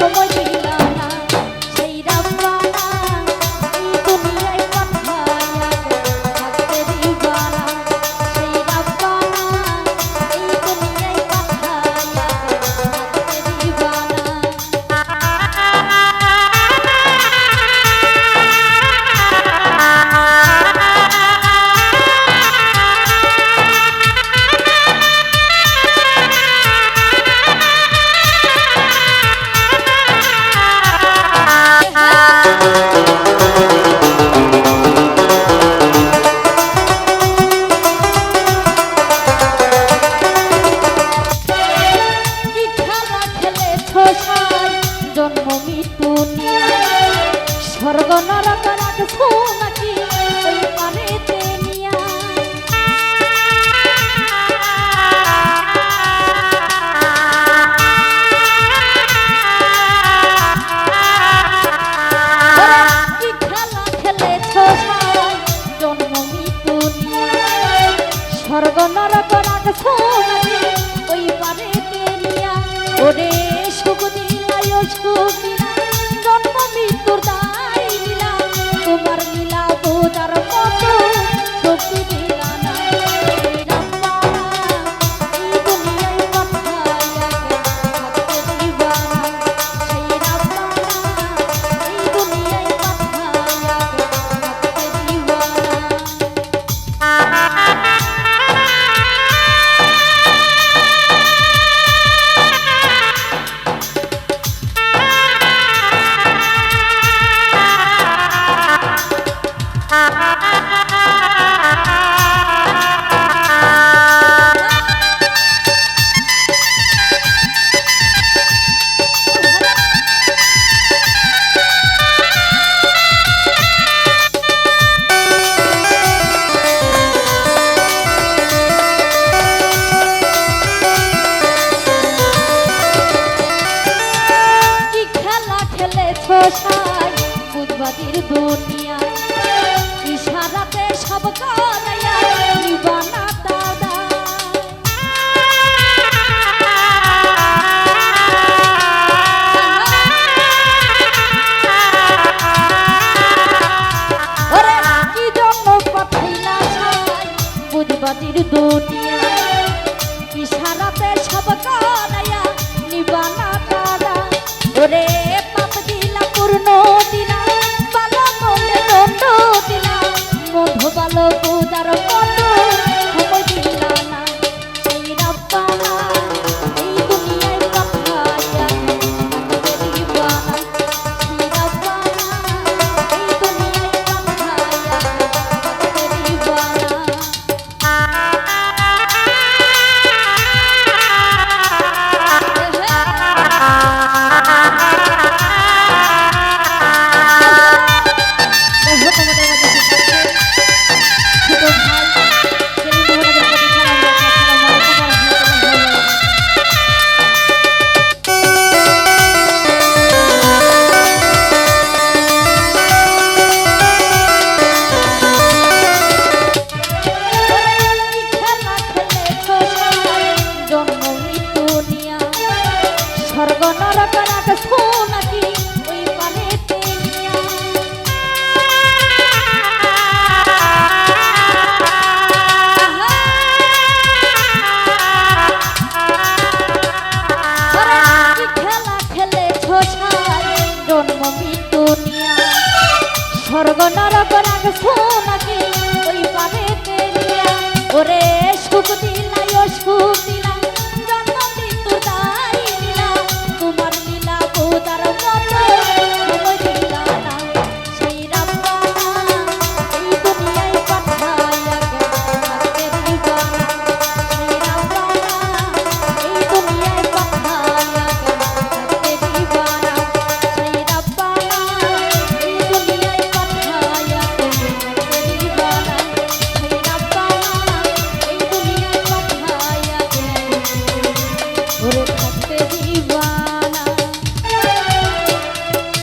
সময় পাখির দুনিয়া ইশারাতে সব করাইয়া বানা দাদা। ওরে কি জন্য পাঠাইলা বুঝবাদির দুনিয়া